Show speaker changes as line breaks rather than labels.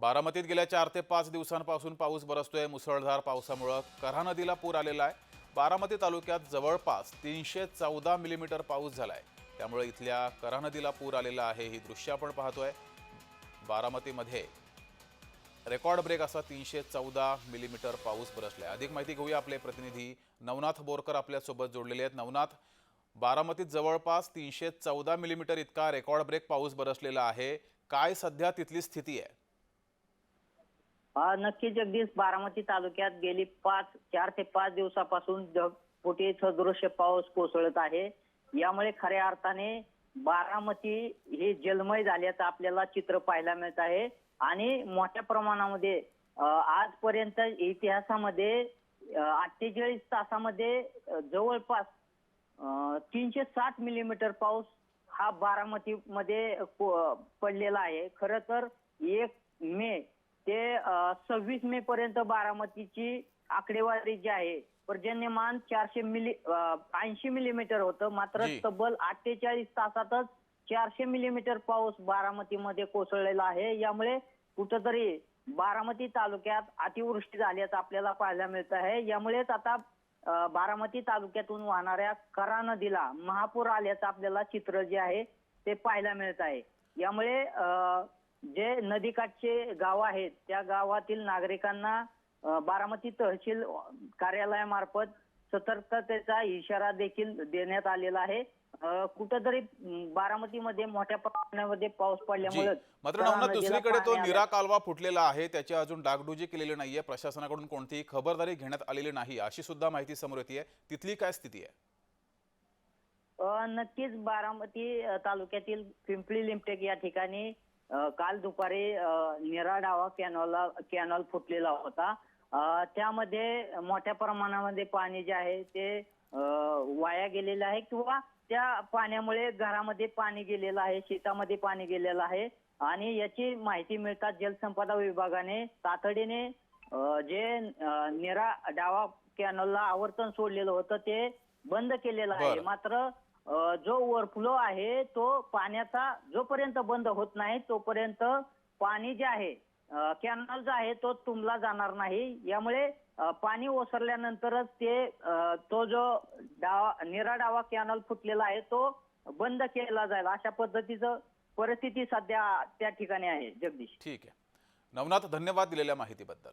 बारामतीत गेल्या चार ते पाच दिवसांपासून पाऊस बरसतोय. मुसळधार पावसामुळं करा नदीला पूर आलेला आहे. बारामती तालुक्यात जवळपास तीनशे चौदा मिलीमीटर पाऊस झाला आहे त्यामुळे इथल्या करा नदीला पूर आलेला आहे ही दृश्य आपण पाहतोय. बारामतीमध्ये रेकॉर्ड ब्रेक असा तीनशे चौदा मिलीमीटर पाऊस बरसलाय. अधिक माहिती घेऊया आपले प्रतिनिधी नवनाथ बोरकर आपल्यासोबत जोडलेले आहेत. नवनाथ बारामतीत जवळपास तीनशे चौदा मिलीमीटर इतका रेकॉर्ड ब्रेक पाऊस बरसलेला आहे. काय सध्या तिथली स्थिती आहे?
नक्की जगदीश बारामती तालुक्यात गेली पाच चार ते पाच दिवसापासून ढगफुटी सदृश्य पाऊस कोसळत आहे. यामुळे खऱ्या अर्थाने बारामती हे जलमय झाल्याचं आपल्याला चित्र पाहायला मिळत आहे. आणि मोठ्या प्रमाणामध्ये आजपर्यंत इतिहासामध्ये अठ्ठेचाळीस तासामध्ये जवळपास तीनशे साठ मिलीमीटर पाऊस हा बारामतीमध्ये मध्ये पडलेला आहे. खर तर एक मे ते सव्वीस मे पर्यंत बारामतीची आकडेवारी जी आहे पर्जन्यमान चारशे मिली ऐंशी मिलीमीटर होतं. मात्र
जी.
तब्बल अठ्ठेचाळीस तासातच चारशे मिलीमीटर पाऊस बारामतीमध्ये कोसळलेला आहे. यामुळे कुठंतरी बारामती तालुक्यात अतिवृष्टी झाल्याचं आपल्याला पाहायला मिळत आहे. यामुळेच आता अ, बारामती तालुक्यातून वाहणाऱ्या करा नदीला महापूर आल्याचं आपल्याला चित्र जे आहे ते पाहायला मिळत आहे. यामुळे अ, जे नदीकाठचे गाव आहेत त्या गावातील नागरिकांना बारामती तहसील कार्यालयामार्फत सतर्कतेचा इशारा देखील देण्यात आलेला आहे. कुठंतरी बारामतीमध्ये मोठ्या प्रमाणामध्ये पाऊस पडल्यामुळे
मात्र नवनाथ दुसरीकडे तो निरा कालवा फुटलेला आहे त्याची अजून डागडुजी केलेली नाहीये प्रशासनाकडून कोणतीही खबरदारी घेण्यात आलेली नाही अशी सुद्धा माहिती समोर येते तिथली काय स्थिती आहे?
नक्कीच बारामती तालुक्यातील पिंपळी लिमटेक या ठिकाणी काल दुपारी निरा डावा कॅनॉलला कॅनॉल फुटलेला होता. त्यामध्ये मोठ्या प्रमाणामध्ये पाणी जे आहे ते वाया गेलेलं आहे किंवा त्या पाण्यामुळे घरामध्ये पाणी गेलेलं आहे शेतामध्ये पाणी गेलेलं आहे. आणि याची माहिती मिळतात जलसंपदा विभागाने तातडीने जे निरा डावा कॅनलला आवर्तन सोडलेलं होतं ते बंद केलेलं आहे. मात्र जो ओव्हरफ्लो आहे तो पाण्याचा जोपर्यंत बंद होत नाही तोपर्यंत पाणी जे आहे कॅनल जो आहे तो तुंबला जाणार नाही. यामुळे पाणी ओसरल्यानंतरच ते तो जो डावा निरा डावा कॅनल फुटलेला आहे तो बंद केला जाईल. अशा पद्धतीचं परिस्थिती सध्या त्या ठिकाणी आहे जगदीश.
ठीक आहे. नवनाथ धन्यवाद दिलेल्या माहितीबद्दल.